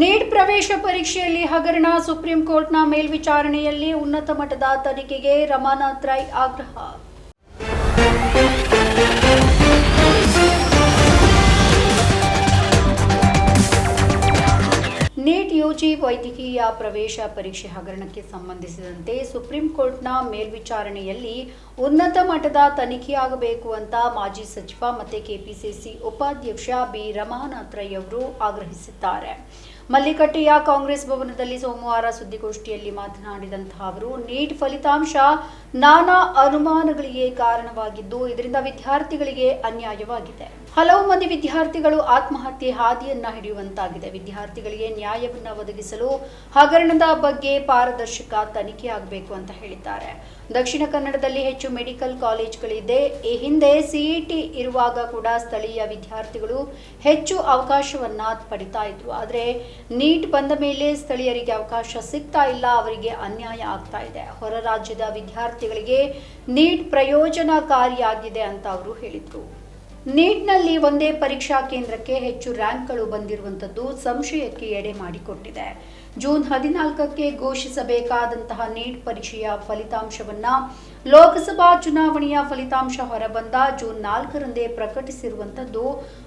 Neat ಪ್ರವೇಶ ಪರೀಕ್ಷೆಯಲ್ಲಿ ಹಗರಣ ಸುಪ್ರೀಂ ಕೋರ್ಟ್ನ ಮೇಲ್ವಿಚಾರಣೆಯಲ್ಲಿ ಉನ್ನತ ಮಟ್ಟದ ತನಿಖೆಗೆ ರಮಾನಾಥ್ ರೈ ಆಗ್ರಹ. ನೀಟ್ ಯುಜಿ ವೈದ್ಯಕೀಯ ಪ್ರವೇಶ ಪರೀಕ್ಷೆ ಹಗರಣಕ್ಕೆ ಸಂಬಂಧಿಸಿದಂತೆ ಸುಪ್ರೀಂ ಕೋರ್ಟ್ನ ಮೇಲ್ವಿಚಾರಣೆಯಲ್ಲಿ ಉನ್ನತ ಮಟ್ಟದ ತನಿಖೆಯಾಗಬೇಕು ಅಂತ ಮಾಜಿ ಸಚಿವ ಮತ್ತು ಕೆಪಿಸಿಸಿ ಉಪಾಧ್ಯಕ್ಷ ಬಿ ರಮಾನಾಥ್ ರೈ ಅವರು ಆಗ್ರಹಿಸಿದ್ದಾರೆ. ಮಲ್ಲಿಕಟ್ಟೆಯ ಕಾಂಗ್ರೆಸ್ ಭವನದಲ್ಲಿ ಸೋಮವಾರ ಸುದ್ದಿಗೋಷ್ಠಿಯಲ್ಲಿ ಮಾತನಾಡಿದಂತಹ ಅವರು, ನೀಟ್ ಫಲಿತಾಂಶ ನಾನಾ ಅನುಮಾನಗಳಿಗೆ ಕಾರಣವಾಗಿದ್ದು, ಇದರಿಂದ ವಿದ್ಯಾರ್ಥಿಗಳಿಗೆ ಅನ್ಯಾಯವಾಗಿದೆ. ಹಲವು ಮಂದಿ ವಿದ್ಯಾರ್ಥಿಗಳು ಆತ್ಮಹತ್ಯೆ ಹಾದಿಯನ್ನ ಹಿಡಿಯುವಂತಾಗಿದೆ. ವಿದ್ಯಾರ್ಥಿಗಳಿಗೆ ನ್ಯಾಯವನ್ನ ಒದಗಿಸಲು ಹಗರಣದ ಬಗ್ಗೆ ಪಾರದರ್ಶಕ ತನಿಖೆ ಆಗಬೇಕು ಅಂತ ಹೇಳಿದ್ದಾರೆ. ದಕ್ಷಿಣ ಕನ್ನಡದಲ್ಲಿ ಹೆಚ್ಚು ಮೆಡಿಕಲ್ ಕಾಲೇಜ್ಗಳಿದೆ. ಈ ಹಿಂದೆ ಸಿಇಟಿ ಇರುವಾಗ ಕೂಡ ಸ್ಥಳೀಯ ವಿದ್ಯಾರ್ಥಿಗಳು ಹೆಚ್ಚು ಅವಕಾಶವನ್ನ ಪಡಿತಾ ಇದ್ರು. ಆದರೆ ನೀಟ್ ಬಂದ ಮೇಲೆ ಸ್ಥಳೀಯರಿಗೆ ಅವಕಾಶ ಸಿಗ್ತಾ ಇಲ್ಲ, ಅವರಿಗೆ ಅನ್ಯಾಯ ಆಗ್ತಾ ಇದೆ. ಹೊರ ರಾಜ್ಯದ ವಿದ್ಯಾರ್ಥಿಗಳಿಗೆ ನೀಟ್ ಪ್ರಯೋಜನಕಾರಿಯಾಗಿದೆ ಅಂತ ಅವರು ಹೇಳಿದರು. ನೀಟ್ನಲ್ಲಿ ಒಂದೇ ಪರೀಕ್ಷಾ ಕೇಂದ್ರಕ್ಕೆ ಹೆಚ್ಚು ರ್ಯಾಂಕ್ಗಳು ಬಂದಿರುವಂಥದ್ದು ಸಂಶಯಕ್ಕೆ ಎಡೆ ಮಾಡಿಕೊಟ್ಟಿದೆ. ಜೂನ್ ಹದಿನಾಲ್ಕಕ್ಕೆ ಘೋಷಿಸಬೇಕಾದಂತಹ ನೀಟ್ ಪರೀಕ್ಷೆಯ ಫಲಿತಾಂಶವನ್ನ ಲೋಕಸಭಾ ಚುನಾವಣೆಯ ಫಲಿತಾಂಶ ಹೊರಬಂದ ಜೂನ್ ನಾಲ್ಕರಂದೇ ಪ್ರಕಟಿಸಿರುವಂಥದ್ದು,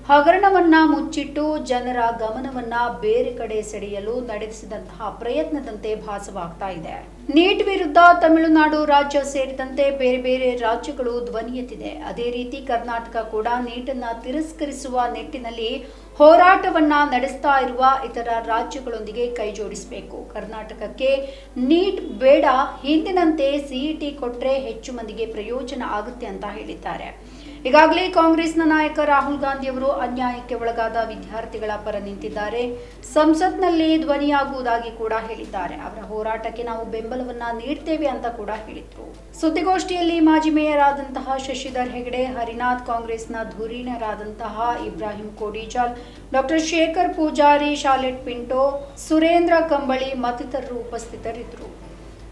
ಹಗರಣವನ್ನ ಮುಚ್ಚಿಟ್ಟು ಜನರ ಗಮನವನ್ನ ಬೇರೆ ಕಡೆ ಸೆಳೆಯಲು ನಡೆಸಿದಂತಹ ಪ್ರಯತ್ನದಂತೆ ಭಾಸವಾಗ್ತಾ ಇದೆ. ನೀಟ್ ವಿರುದ್ಧ ತಮಿಳುನಾಡು ರಾಜ್ಯ ಸೇರಿದಂತೆ ಬೇರೆ ಬೇರೆ ರಾಜ್ಯಗಳು ಧ್ವನಿ ಎತ್ತಿದೆ. ಅದೇ ರೀತಿ ಕರ್ನಾಟಕ ಕೂಡ ನೀಟನ್ನ ತಿರಸ್ಕರಿಸುವ ನಿಟ್ಟಿನಲ್ಲಿ ಹೋರಾಟವನ್ನ ನಡೆಸ್ತಾ ಇರುವ ಇತರ ರಾಜ್ಯಗಳೊಂದಿಗೆ ಕೈಜೋಡಿಸಬೇಕು. ಕರ್ನಾಟಕಕ್ಕೆ ನೀಟ್ ಬೇಡ, ಹಿಂದಿನಂತೆ ಸಿಇಟಿ ಕೊಟ್ರೆ ಹೆಚ್ಚು ಮಂದಿಗೆ ಪ್ರಯೋಜನ ಆಗುತ್ತೆ ಅಂತ ಹೇಳಿದ್ದಾರೆ. ಈಗಾಗಲೇ ಕಾಂಗ್ರೆಸ್ನ ನಾಯಕ ರಾಹುಲ್ ಗಾಂಧಿ ಅವರು ಅನ್ಯಾಯಕ್ಕೆ ಒಳಗಾದ ವಿದ್ಯಾರ್ಥಿಗಳ ಪರ ನಿಂತಿದ್ದಾರೆ. ಸಂಸತ್ನಲ್ಲಿ ಧ್ವನಿಯಾಗುವುದಾಗಿ ಕೂಡ ಹೇಳಿದ್ದಾರೆ. ಅವರ ಹೋರಾಟಕ್ಕೆ ನಾವು ಬೆಂಬಲವನ್ನ ನೀಡ್ತೇವೆ ಅಂತ ಕೂಡ ಹೇಳಿದ್ರು. ಸುದ್ದಿಗೋಷ್ಠಿಯಲ್ಲಿ ಮಾಜಿ ಮೇಯರ್ ಆದಂತಹ ಶಶಿಧರ್ ಹೆಗಡೆ, ಹರಿನಾಥ್ ಕಾಂಗ್ರೆಸ್ನ ಧುರೀಣರಾದಂತಹ ಇಬ್ರಾಹಿಂ ಕೋಡಿಜಾಲ್, ಡಾಕ್ಟರ್ ಶೇಖರ್ ಪೂಜಾರಿ, ಶಾಲೆಟ್ ಪಿಂಟೋ, ಸುರೇಂದ್ರ ಕಂಬಳಿ ಮತ್ತಿತರರು ಉಪಸ್ಥಿತರಿದ್ದರು.